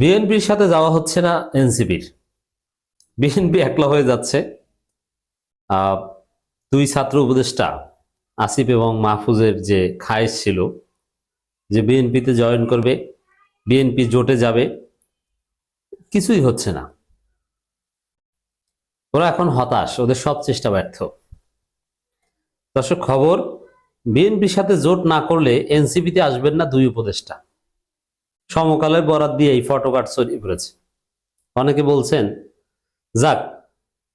বিএনপির সাথে যাওয়া হচ্ছে না এনসিপির। বিএনপি একলা হয়ে যাচ্ছে। দুই ছাত্র উপদেষ্টা আসিফ এবং মাহফুজের যে খায়েশ ছিল, যে বিএনপিতে জয়েন করবে, বিএনপি জোটে যাবে, কিছুই হচ্ছে না। ওরা এখন হতাশ, ওদের সব চেষ্টা ব্যর্থ। দর্শক, খবর, বিএনপির সাথে জোট না করলে এনসিপিতে আসবেন না দুই উপদেষ্টা। সমকালে বরাত দিয়ে এই ফটোকার্ড ছড়িয়ে পড়েছে। অনেকে বলছেন, যাক,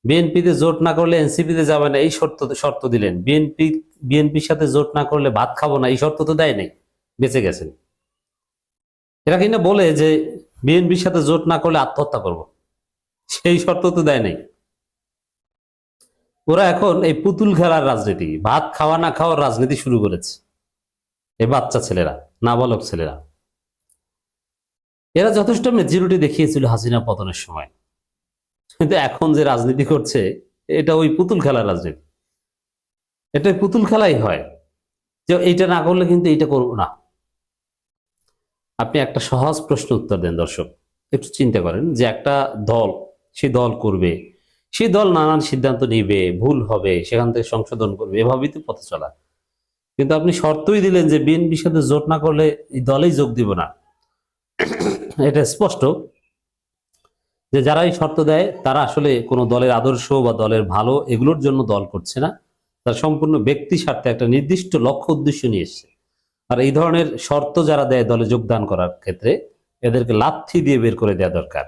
বিএনপিতে জোট না করলে এনসিপিতে যাবে না, এই শর্ত শর্ত দিলেন। বিএনপি, বিএনপির সাথে জোট না করলে ভাত খাব না, এই শর্ত তো দেয় নাই, বেঁচে গেছেন। এরা কিনা বলে যে, বিএনপির সাথে জোট না করলে আত্মহত্যা করব। সেই শর্ত তো দেয় নাই। ওরা এখন এই পুতুল খেলার রাজনীতি, ভাত খাওয়া না খাওয়ার রাজনীতি শুরু করেছে। এই বাচ্চা ছেলেরা, নাবালক ছেলেরা। এরা যথেষ্ট মেচুরিটি দেখিয়েছিল হাসিনা পতনের সময়। কিন্তু এখন যে রাজনীতি করছে, এটা ওই পুতুল খেলা রাজনীতি। এটা পুতুল খেলাই হয়। যে এইটা না করলে কিন্তু এইটা করব না। আপনি একটা সহজ প্রশ্ন উত্তর দেন দর্শক। একটু চিন্তা করেন যে একটা দল সে দল করবে, সেই দল নানান সিদ্ধান্ত নিবে, ভুল হবে, সেখান থেকে সংশোধন করবে, এভাবেই তো পথে চলা। কিন্তু আপনি শর্তই দিলেন যে বিএনপির সাথে জোট না করলে এই দলেই যোগ দিব না। এটা স্পষ্ট যে যারা এই শর্ত দেয়, তারা আসলে কোনো দলের আদর্শ বা দলের ভালো এগুলোর জন্য দল করছে না। তার সম্পূর্ণ ব্যক্তি স্বার্থে একটা নির্দিষ্ট লক্ষ্য উদ্দেশ্য নিয়ে এসছে। আর এই ধরনের শর্ত যারা দেয় দলে যোগদান করার ক্ষেত্রে, এদেরকে লাথি দিয়ে বের করে দেওয়া দরকার।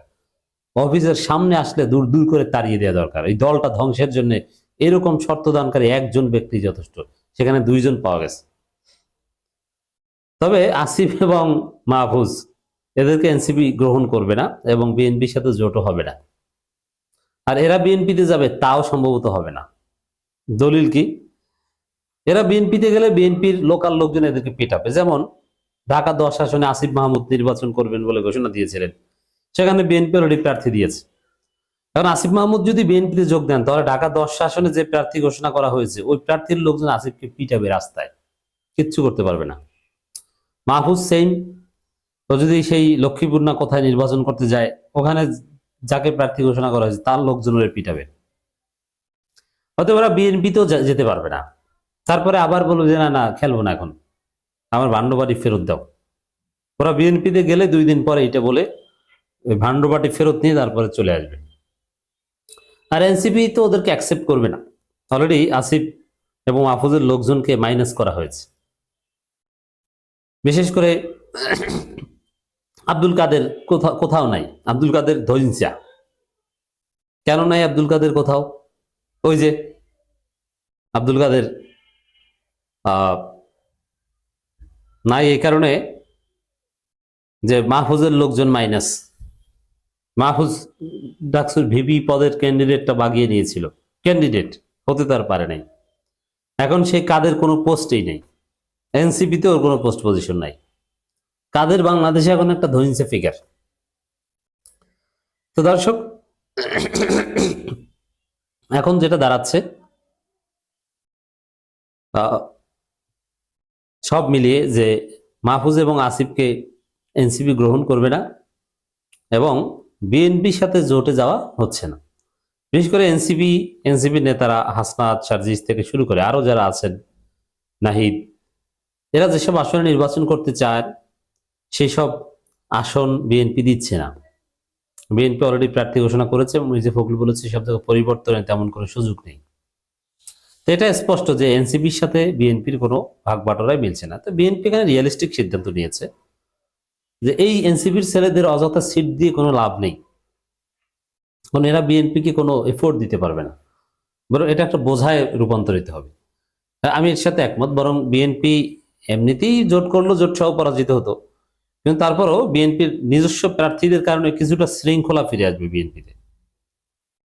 অফিসের সামনে আসলে দূর দূর করে তাড়িয়ে দেওয়া দরকার। এই দলটা ধ্বংসের জন্য এরকম শর্ত দানকারী একজন ব্যক্তি যথেষ্ট। সেখানে দুইজন পাওয়া গেছে। তবে আসিফ এবং মাহফুজ এদেরকে এনসিপি গ্রহণ করবে না এবং বিএনপির সাথে জোটও হবে না। আর এরা বিএনপিতে যাবে তাও সম্ভবত হবে না। দলিল কি? এরা বিএনপিতে গেলে বিএনপির লোকাল লোকজন এদেরকে পেটাবে। যেমন ঢাকা দশ আসনে আসিফ মাহমুদ নির্বাচন করবেন বলে ঘোষণা দিয়েছিলেন। সেখানে বিএনপি অলরেডি প্রার্থী দিয়েছে। কারণ আসিফ মাহমুদ যদি বিএনপিতে যোগ দেন, তাহলে ঢাকা দশ আসনে যে প্রার্থী ঘোষণা করা হয়েছে, ওই প্রার্থীর লোকজন আসিফকে পিটাবে রাস্তায়। কিচ্ছু করতে পারবে না। মাহফুজ সেইম তো যদি সেই লক্ষ্মীপুর না কোথায় নির্বাচন করতে যায়, ওখানে যাকে প্রার্থী ঘোষণা করা হয়েছে, তার লোকজনের পিটাবে। হয়তো ওরা বিএনপিতেও যেতে পারবে না। তারপরে আবার বলব যে, না না, খেলব না এখন। আমার ভান্ডবাড়ি ফেরত দাও। ওরা বিএনপিতে গেলে দুই দিন পরে এটা বলে, ওই ভান্ডবাটি ফেরত নিয়ে তারপরে চলে আসবে। আর এনসিপি তো ওদেরকে অ্যাকসেপ্ট করবে না। অলরেডি আসিফ এবং আফুজের লোকজনকে মাইনাস করা হয়েছে। বিশেষ করে আব্দুল কাদের কোথাও কোথাও নাই। আব্দুল কাদের ধৈঞ্চা কেন নাই আব্দুল কাদের কোথাও? ওই যে আব্দুল কাদের নাই এই কারণে যে মাহফুজের লোকজন মাইনাস। মাহফুজ ডাকসুর ভিপি পদের ক্যান্ডিডেটটা বাগিয়ে নিয়েছিল। ক্যান্ডিডেট, হতে তার পারে নাই। এখন সেই কাদের কোনো পোস্টেই নেই। এনসিপিতে ওর কোনো পোস্ট পজিশন নাই। কাদের বাংলাদেশে এখন একটা ধৈর্য ফিগার তো দর্শক, এখন যেটা দাঁড়াচ্ছে সব মিলিয়ে যে মাহফুজ এবং আসিফকে এনসিপি গ্রহণ করবে না এবং বিএনপির সাথে জোটে যাওয়া হচ্ছে না। বিশেষ করে এনসিপি এনসিপি নেতারা হাসনাত, সার্জিস থেকে শুরু করে আরও যারা আছেন, নাহিদ, এরা যেসব আসনে নির্বাচন করতে চায় সেই সব আসন বিএনপি দিচ্ছে না। বিএনপি অলরেডি প্রার্থী ঘোষণা করেছে এবং মির্জা ফখরুল বলেছে সব জায়গায় পরিবর্তনের তেমন কোনো সুযোগ নেই। তো এটা স্পষ্ট যে এনসিপির সাথে বিএনপির কোনো ভাগ বাটোরাই মিলছে না। তো বিএনপি এখানে রিয়েলিস্টিক সিদ্ধান্ত নিয়েছে যে এই এনসিপির ছেলেদের অযথা সিট দিয়ে কোনো লাভ নেই। কারণ এরা বিএনপিকে কোনো এফোর্ট দিতে পারবে না। বরং এটা একটা বোঝায় রূপান্তরিত হবে। আমি এর সাথে একমত, বরং বিএনপি এমনিতেই জোট করল, জোট সহ পরাজিত হতো। কিন্তু তারপরও বিএনপির নিজস্ব প্রার্থীদের কারণে কিছুটা শৃঙ্খলা ফিরে আসবে বিএনপিতে।